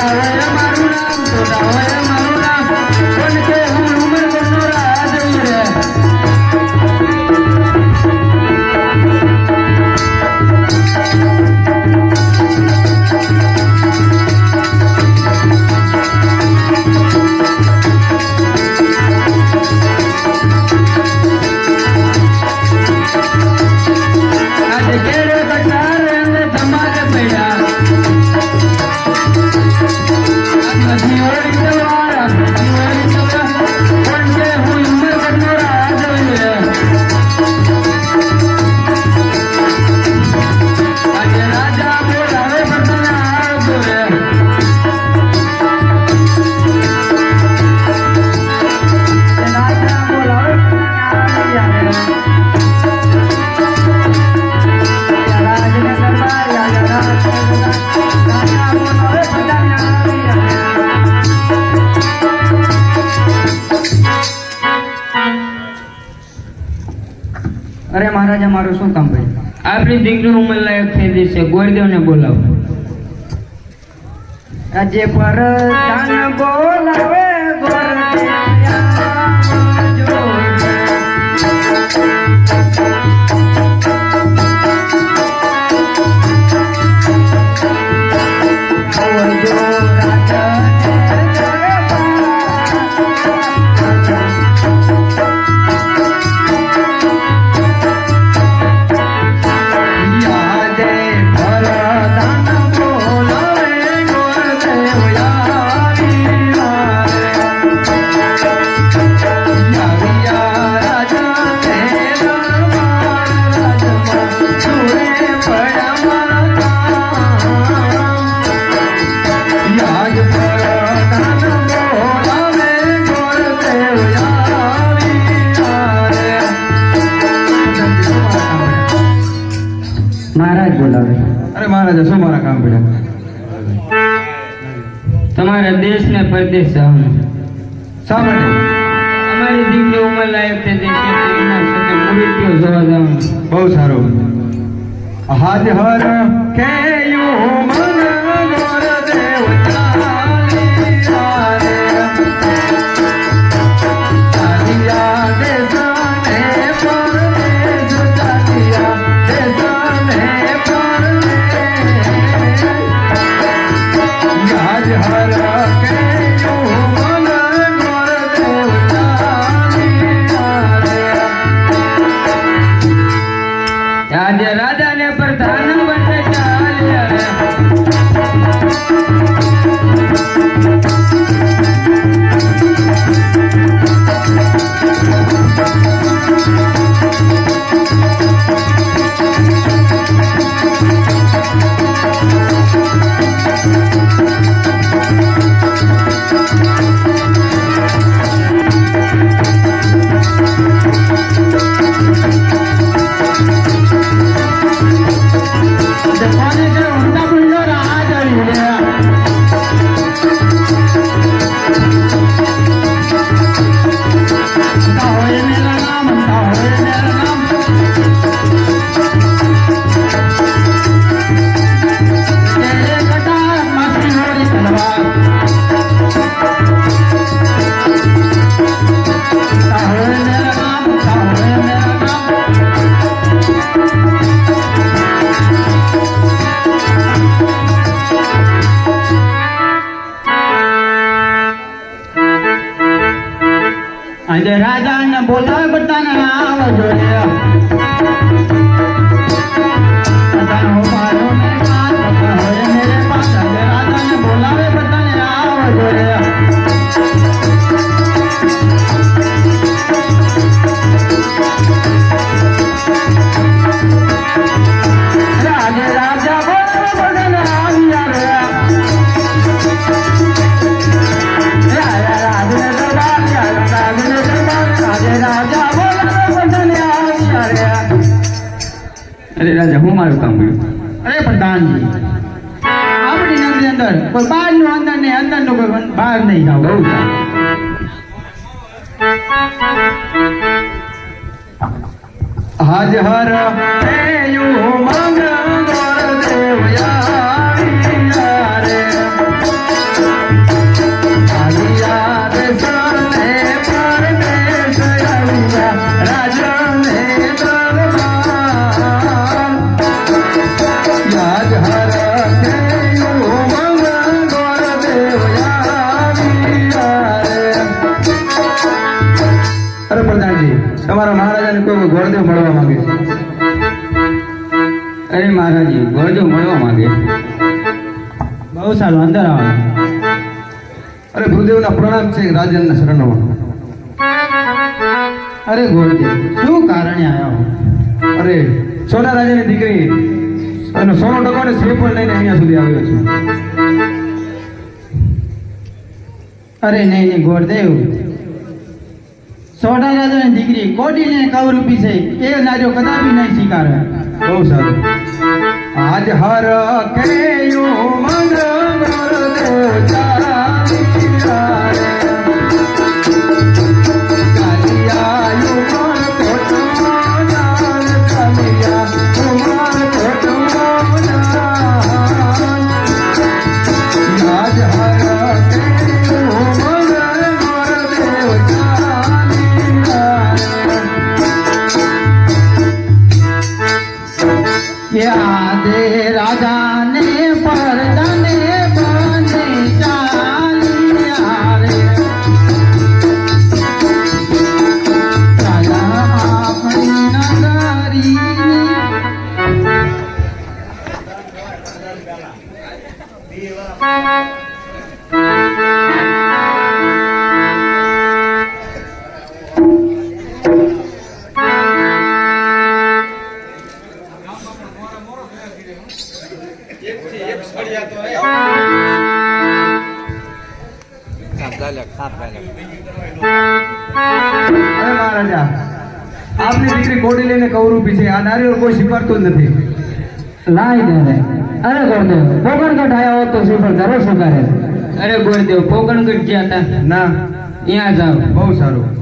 Right. મહારાજા, મારું શું કામ ભાઈ? આપણી દીકરી ઉંમર લાયક થઈ જશે ગોરદેવ ગોરદેવને બોલાવો. આજે પર બોલાવે મહારાજ બોલાવે. અરે મહારાજા શું મારા કામ પડ્યા? તમારા દેશ ને પરદેશ જવાનું શા માટે? અમારી દીકરી ઉંમર લાયક છે જોવા જવાનું બહુ સારું. હાજ હર યુ મન આજે રાજાને બોલાવે બધાને આવજો રાજાને બોલાવે બધાને અરે રાજા, હું મારું કામ કર્યું? અરે પ્રધાનજી આપણી નગરી અંદર કોઈ બહારનું અંદર નહીં અંદરનું કોઈ બહાર નહીં જાવ બહુ સારું. હાજ હર કોઈ ગોળદેવ મળવા માંગે અરે મહારાજી ગોરદેવ મળવા માંગે બહુ સારું અંદર આવો. અરે ગુરુદેવના પ્રણામ છે રાજનના શરણોમાં. અરે ગોળદેવ શું કારણે આવ્યા અરે સોના રાજાની દીકરી અને સોનો ટકો ને શ્રીફળ લઈને અહીંયા સુધી આવ્યો છું. અરે નહીં નહીં ગોળદેવ સોડા રાજાની દીકરી કોટીને કવરૂપી છે. એ નાર્યો કદાપી નહીં સ્વીકારે. બહુ સારું. આજ હર કેયું મન ગુરુદેવ આપની દીકરી કોડી લઈને કૌરૂપી છે આ નારીઓ કોઈ સ્વીકારતું જ નથી. લાય દે અરે ગોળદેવ પોકણગઢ આયા હોત તો શ્રીફળ જરૂર સ્વીકારે અરે ગોળદેવ પોકણગઢ ગયા હતા ના. ત્યાં જાઓ. બહુ સારું.